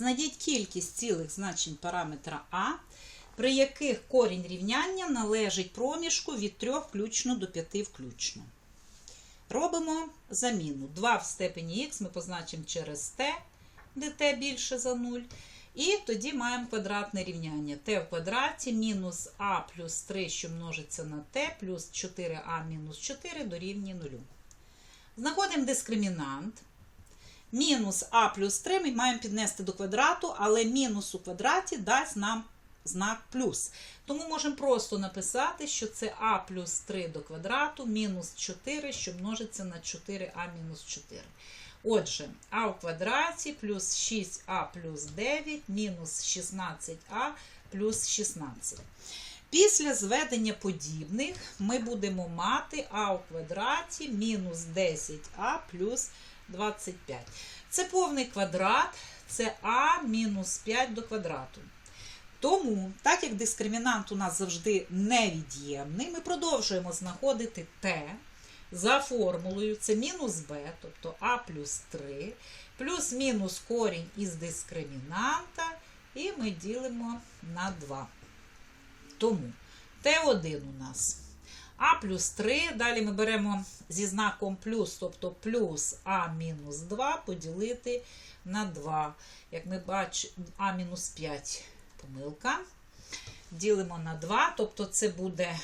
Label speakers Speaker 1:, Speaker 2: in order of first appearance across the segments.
Speaker 1: Знайдіть кількість цілих значень параметра А, при яких корінь рівняння належить проміжку від 3 включно до 5 включно. Робимо заміну. 2 в степені х ми позначимо через t, де t більше за 0. І тоді маємо квадратне рівняння. t в квадраті мінус а плюс 3, що множиться на t, плюс 4а мінус 4 дорівнює 0. Знаходимо дискримінант. Мінус а плюс 3 ми маємо піднести до квадрату, але мінус у квадраті дасть нам знак плюс. Тому можемо просто написати, що це а плюс 3 до квадрату мінус 4, що множиться на 4а мінус 4. Отже, а в квадраті плюс 6а плюс 9 мінус 16а плюс 16. Після зведення подібних ми будемо мати а у квадраті мінус 10а плюс 25. Це повний квадрат, це а мінус 5 до квадрату. Тому, так як дискримінант у нас завжди невід'ємний, ми продовжуємо знаходити t за формулою, це мінус b, тобто а плюс 3, плюс-мінус корінь із дискримінанта, і ми ділимо на 2. Тому t1 у нас а плюс 3. Далі ми беремо зі знаком плюс, тобто плюс а мінус 2 поділити на 2. Як ми бачимо, а мінус 5 помилка. Ділимо на 2, тобто це буде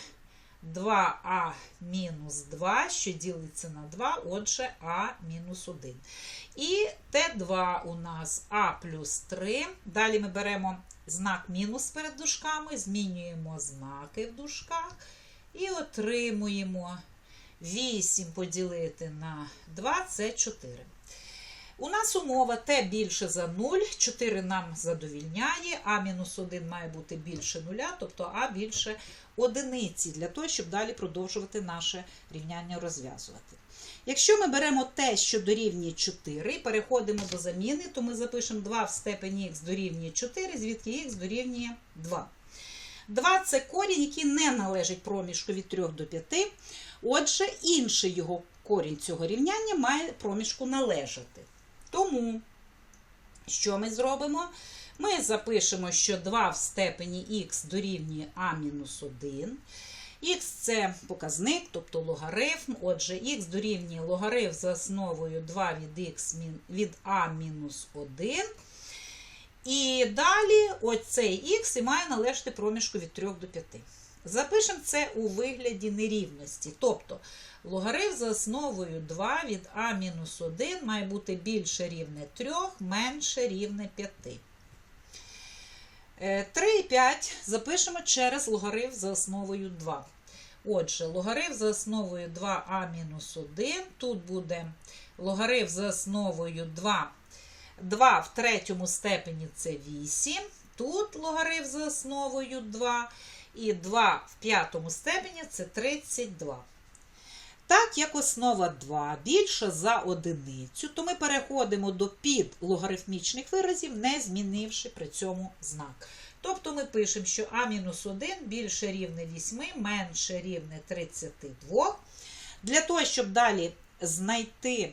Speaker 1: 2а мінус 2, що ділиться на 2, отже, а мінус 1. І Т2 у нас А плюс 3. Далі ми беремо знак мінус перед дужками, змінюємо знаки в дужках і отримуємо 8 поділити на 2 це 4. У нас умова t більше за 0, 4 нам задовільняє, а мінус 1 має бути більше 0, тобто а більше одиниці, для того, щоб далі продовжувати наше рівняння розв'язувати. Якщо ми беремо те, що дорівнює 4, і переходимо до заміни, то ми запишемо 2 в степені х дорівнює 4, звідки х дорівнює 2. 2 це корінь, який не належить проміжку від 3 до 5. Отже, інший його корінь цього рівняння має проміжку належати. Тому, що ми зробимо? Ми запишемо, що 2 в степені х дорівнює а-1. Х це показник, тобто логарифм. Отже, х дорівнює логарифм за основою 2 від х від а-1. І далі оцей х і має належати проміжку від 3 до 5. Запишемо це у вигляді нерівності. Тобто логарифм за основою 2 від а-1 має бути більше рівне 3, менше рівне 5. 3 і 5 запишемо через логарифм за основою 2. Отже, логарифм за основою 2а-1. Тут буде логарифм за основою 2. 2 в третьому степені це 8. Тут логарифм за основою 2. І 2 в п'ятому степені це 32. Так як основа 2 більша за одиницю, то ми переходимо до підлогарифмічних виразів, не змінивши при цьому знак. Тобто ми пишемо, що А-1 більше рівне 8, менше рівне 32. Для того, щоб далі знайти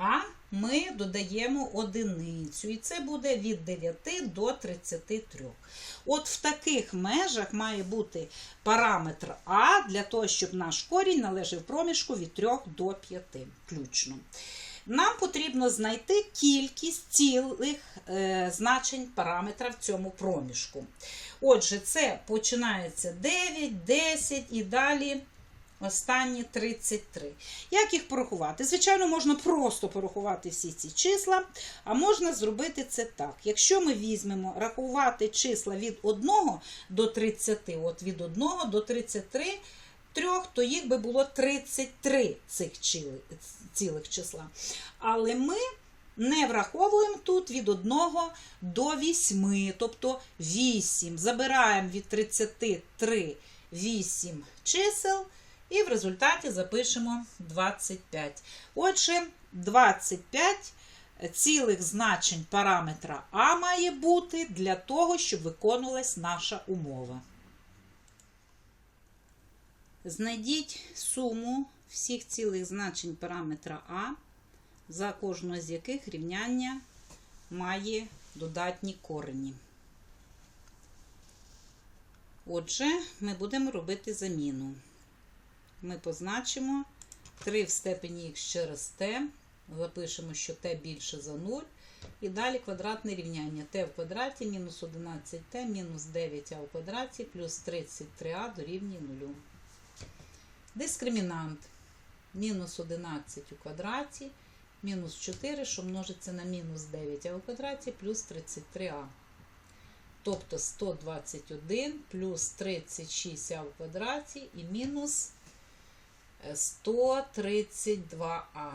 Speaker 1: А, ми додаємо одиницю. І це буде від 9 до 33. От в таких межах має бути параметр А для того, щоб наш корінь належав проміжку від 3 до 5 включно. Нам потрібно знайти кількість цілих е, значень параметра в цьому проміжку. Отже, це починається 9, 10 і далі останні 33. Як їх порахувати? Звичайно, можна просто порахувати всі ці числа, а можна зробити це так. Якщо ми візьмемо рахувати числа від 1 до 30, от від 1 до 33, трьох, то їх би було 33 цих цілих числа. Але ми не враховуємо тут від 1 до 8, тобто 8. Забираємо від 33 8 чисел. І в результаті запишемо 25. Отже, 25 цілих значень параметра А має бути для того, щоб виконувалась наша умова. Знайдіть суму всіх цілих значень параметра А, за кожного з яких рівняння має додатні корені. Отже, ми будемо робити заміну. Ми позначимо 3 в степені х через t, запишемо, що t більше за 0. І далі квадратне рівняння t в квадраті мінус 11t мінус 9а в квадраті плюс 33а дорівнює 0. Дискримінант мінус 11 у квадраті, мінус 4, що множиться на мінус 9а у квадраті плюс 33а. Тобто 121 плюс 36а в квадраті і мінус 132а.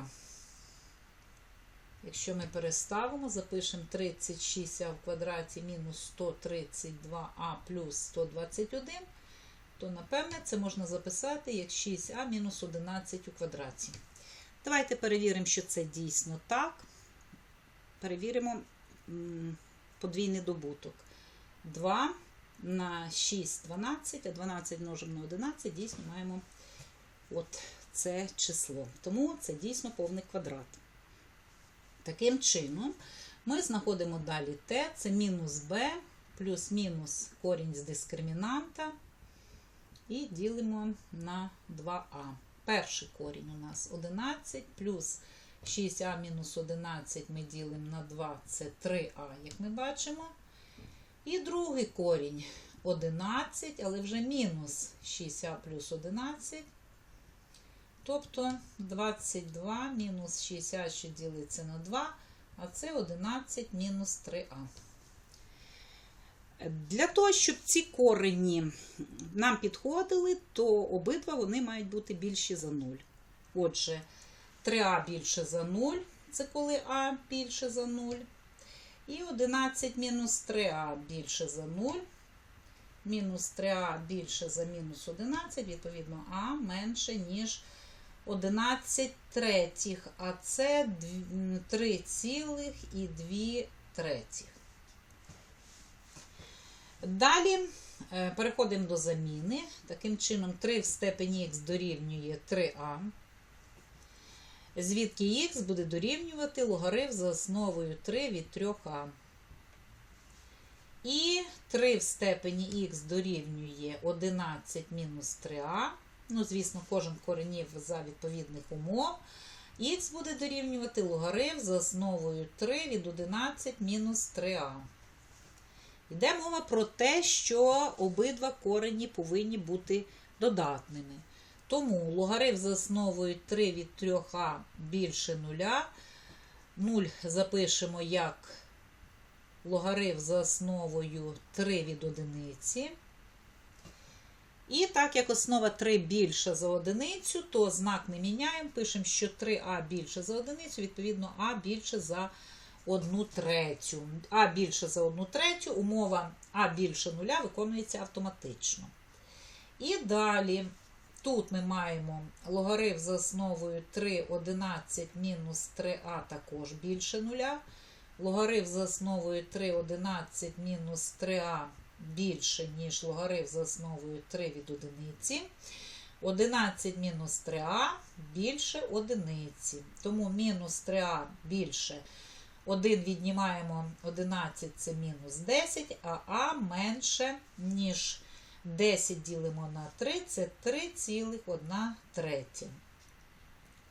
Speaker 1: Якщо ми переставимо, запишемо 36а в квадраті мінус 132а плюс 121, то, напевне, це можна записати як 6а мінус 11 у квадраті. Давайте перевіримо, що це дійсно так. Перевіримо подвійний добуток. 2 на 6 12, а 12 множимо на 11, дійсно маємо от це число. Тому це дійсно повний квадрат. Таким чином, ми знаходимо далі t, це мінус b плюс-мінус корінь з дискримінанта. І ділимо на 2а. Перший корінь у нас 11 плюс 6а мінус 11 ми ділимо на 2, це 3а, як ми бачимо. І другий корінь 11, але вже мінус 6а плюс 11. Тобто 22 мінус 60, що ділиться на 2, а це 11 мінус 3а. Для того, щоб ці корені нам підходили, то обидва вони мають бути більші за 0. Отже, 3а більше за 0, це коли а більше за 0. І 11 мінус 3а більше за 0. Мінус 3а більше за мінус 11, відповідно, а менше, ніж 11 третіх, а це 3,2 третіх. Далі е, переходимо до заміни. Таким чином, 3 в степені х дорівнює 3а. Звідки х буде дорівнювати логарифм за основою 3 від 3а. І 3 в степені х дорівнює 11 мінус 3а. Ну, звісно, кожен коренів за відповідних умов. Х буде дорівнювати логарифм за основою 3 від 11 мінус 3а. Йде мова про те, що обидва корені повинні бути додатними. Тому логарифм за основою 3 від 3а більше 0. 0 запишемо як логарифм за основою 3 від одиниці. І так як основа 3 більша за одиницю, то знак не міняємо. Пишемо, що 3а більше за одиницю, відповідно, а більше за 1 третю. А більше за 1 третю, умова А більше нуля виконується автоматично. І далі, тут ми маємо логарифм за основою 3, 11 мінус 3а також більше нуля. Логарифм за основою 3, 11 мінус 3а більше, ніж логарифм за основою 3 від одиниці. 11 мінус 3а більше одиниці. Тому мінус 3а більше 1 віднімаємо 11 це мінус 10, а а менше, ніж 10 ділимо на 3, це 3,1 третя.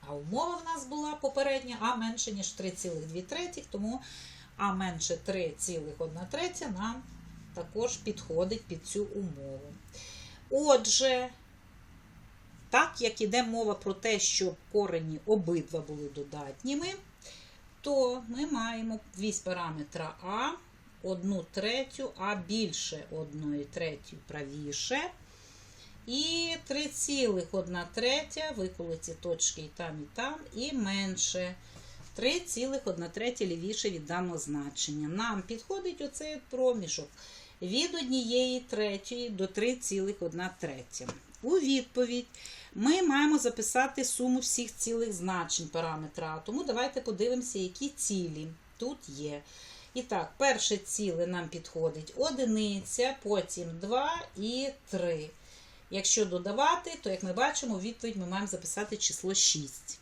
Speaker 1: А умова в нас була попередня а менше, ніж 3,2 третіх, тому а менше 3,1 третя нам також підходить під цю умову. Отже, так як іде мова про те, що корені обидва були додатніми, то ми маємо вісь параметра А, 1 третю, а більше 1 третю правіше. І 3,1 третя, виколи ці точки і там, і там, і менше 3,1 третя лівіше від даного значення. Нам підходить оцей проміжок від 1 третьої до 3,1 третя. У відповідь ми маємо записати суму всіх цілих значень параметра. Тому давайте подивимося, які цілі тут є. І так, перше ціле нам підходить одиниця, потім 2 і 3. Якщо додавати, то, як ми бачимо, у відповідь ми маємо записати число 6.